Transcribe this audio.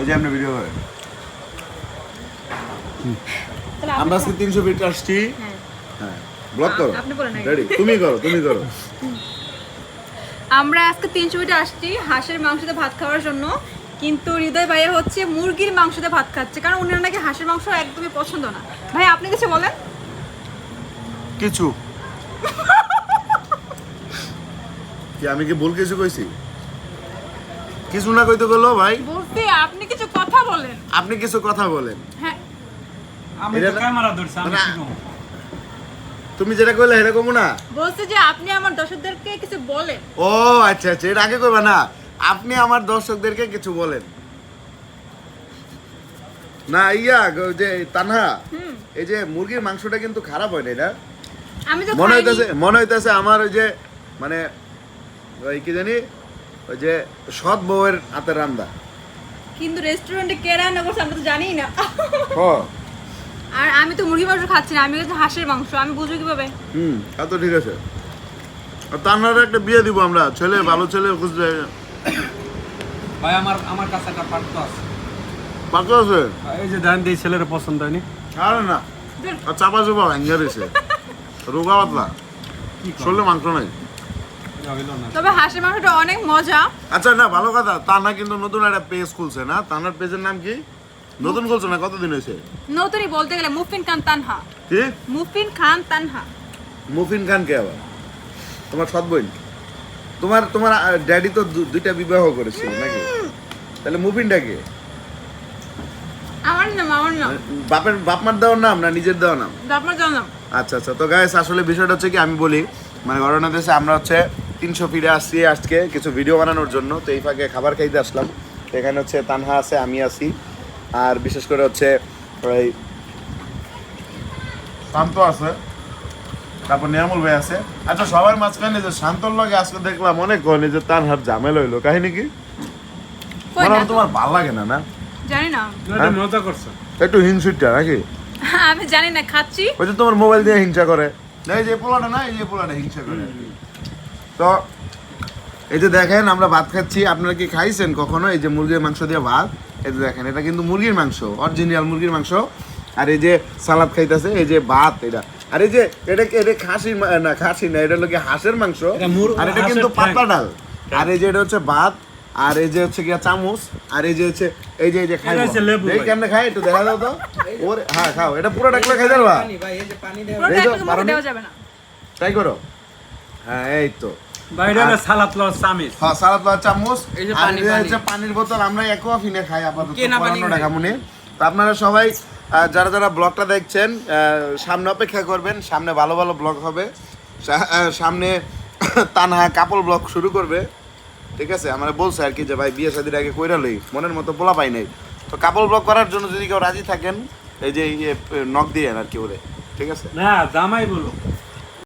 এই যে আমরা ভিডিও করে আমরা আজকে তিনশো ফিট আসছি। হ্যাঁ। হ্যাঁ ব্লক করো। রেডি তুমি করো তুমি করো। আমরা আজকে তিনশো মিটার আসছি হাঁসের মাংসতে ভাত খাওয়ার জন্য। কিন্তু হৃদয় ভাইয়া হচ্ছে মুরগির মাংসতে ভাত খাচ্ছে। কারণ উনার নাকি হাঁসের মাংস একদমই পছন্দ না। ভাই আপনি কিছু বলেন? কিছু। কি আমি কি ভুল কিছু কইছি? কিছু না কইতে গেলো ভাই। বলতে আপনি কিছু কথা বলেন। আপনি কিছু কথা বলেন। হ্যাঁ। আমি তো ক্যামেরা ধরছি আমি কি তুমি যেটা কইলে এরকম না। বলছে যে আপনি আমার দর্শকদেরকে কিছু বলেন। ও আচ্ছা আচ্ছা এর আগে কইবা না। আপনি আমার দর্শকদেরকে কিছু বলেন। না ইয়া যে তানহা হুম। এই যে মুরগির মাংসটা কিন্তু খারাপ হয় না এটা? মনে। হইতেছে মনে হইতেছে আমার ওই যে মানে ওই কি জানি ওই যে সৎ বউয়ের হাতের রান্দা কিন্তু রেস্টুরেন্টে কে রান্না করছে আমরা তো জানিই না। আর আমি তো মুরগি মাংস খাচ্ছি না আমি হচ্ছে হাঁসের মাংস আমি বুঝব কীভাবে? হুম তা তো ঠিক আছে। আর তানহার একটা বিয়ে দিব আমরা ছেলে ভালো ছেলে খুঁজলে ভাই আমার আমার কাছে একটা পার্ট আছে। পাকা আছে? এই যে ধান দিয়ে ছেলের পছন্দ হয়নি। আরে না। আর চাপা চাপা ভেঙ্গে রয়েছে রোগা পাতলা। কি করব? শরীরে মাংস নাই। তবে হাঁসের মাংসটা অনেক মজা। আচ্ছা না ভালো কথা। তানা কিন্তু নতুন একটা পেজ খুলছে না? তানার পেজের নাম কি? নতুন খুলছে না? কতদিন হয়েছে? নতুনই বলতে গেলে মুফিন খান তানহা। কি? মুফিন খান তানহা। মুফিন খান কে আবার? তোমার সৎ বোন? তোমার তোমার ড্যাডি তো দুইটা বিবাহ করেছিল নাকি? তাহলে মুফিনটা কে? আমার নাম আমার নাম। বাপের বাপ মার দেওয়ার নাম না নিজের দেওয়ার নাম? আপনার নাম। আচ্ছা আচ্ছা। তো গাইস আসলে বিষয়টা হচ্ছে কি আমি বলি মানে ঘটনা দেশে আমরা হচ্ছে তিনশো ফিরে আসছি আজকে কিছু ভিডিও বানানোর জন্য। তো এই ফাঁকে খাবার খাইতে আসলাম। এখানে হচ্ছে তানহা আছে আমি আছি। আর বিশেষ করে হচ্ছে ওই শান্ত আছে। তারপর নিয়ামুল ভাই আছে। আচ্ছা সবার মাঝখানে যে শান্তর লগে আজকে দেখলাম অনেক কনে যে তানহার ঝামেলা হইল। কাহিনী কি? মনে হয়? তোমার ভালো লাগে না না? জানি না। না, মজা করছ। একটু হিংসুটটা নাকি? আমি জানি না খাচ্ছি। ওই যে তোমার মোবাইল দিয়ে হিংসা করে। না এই যে পোলাটা না এই যে পোলাটা হিংসা করে। তো এই যে দেখেন আমরা ভাত খাচ্ছি আপনারা কি খাইছেন কখনো এই যে মুরগির মাংস দিয়ে ভাত এই যে দেখেন এটা কিন্তু মুরগির মাংস অরিজিনাল মুরগির মাংস আর এই যে সালাদ খাইতেছে এই যে ভাত এটা আর এই যে এটা এটা খাসি না খাসি না এটা হলো কি হাঁসের মাংস আর এটা কিন্তু। পাতলা ডাল আর এই যে এটা হচ্ছে ভাত আর এই যে হচ্ছে গিয়া চামচ আর এই যে হচ্ছে এই যে এই যে লেবু এই কেমনে খাই একটু দেখা দাও তো ওরে হ্যাঁ খাও এটা পুরো ডাকলে খাই দেবা পুরোটা এই মুখে পারোনি? দেওয়া যাবে না ট্রাই করো হ্যাঁ এই তো সালাদ হ্যাঁ সালাদ লওয়ার চামচ। এই যে আর পানি, এই যে পানি। হচ্ছে পানির বোতল আমরা একোয়া খাই আপাতত কেনা পানি পনেরো খাই। টাকা মনে তো আপনারা সবাই যারা যারা ব্লগটা দেখছেন সামনে অপেক্ষা করবেন সামনে ভালো ভালো ব্লগ হবে। সামনে তানহা কাপল ব্লগ শুরু করবে। ঠিক আছে? আমরা বলছে আর কি যে ভাই বিয়ে শাদির আগে কইরা লই মনের মতো পোলা পাই নাই। তো কাপল ব্লগ করার জন্য যদি কেউ রাজি থাকেন এই যে নক দিয়ে আর কি ওরে। ঠিক আছে? না জামাই বলো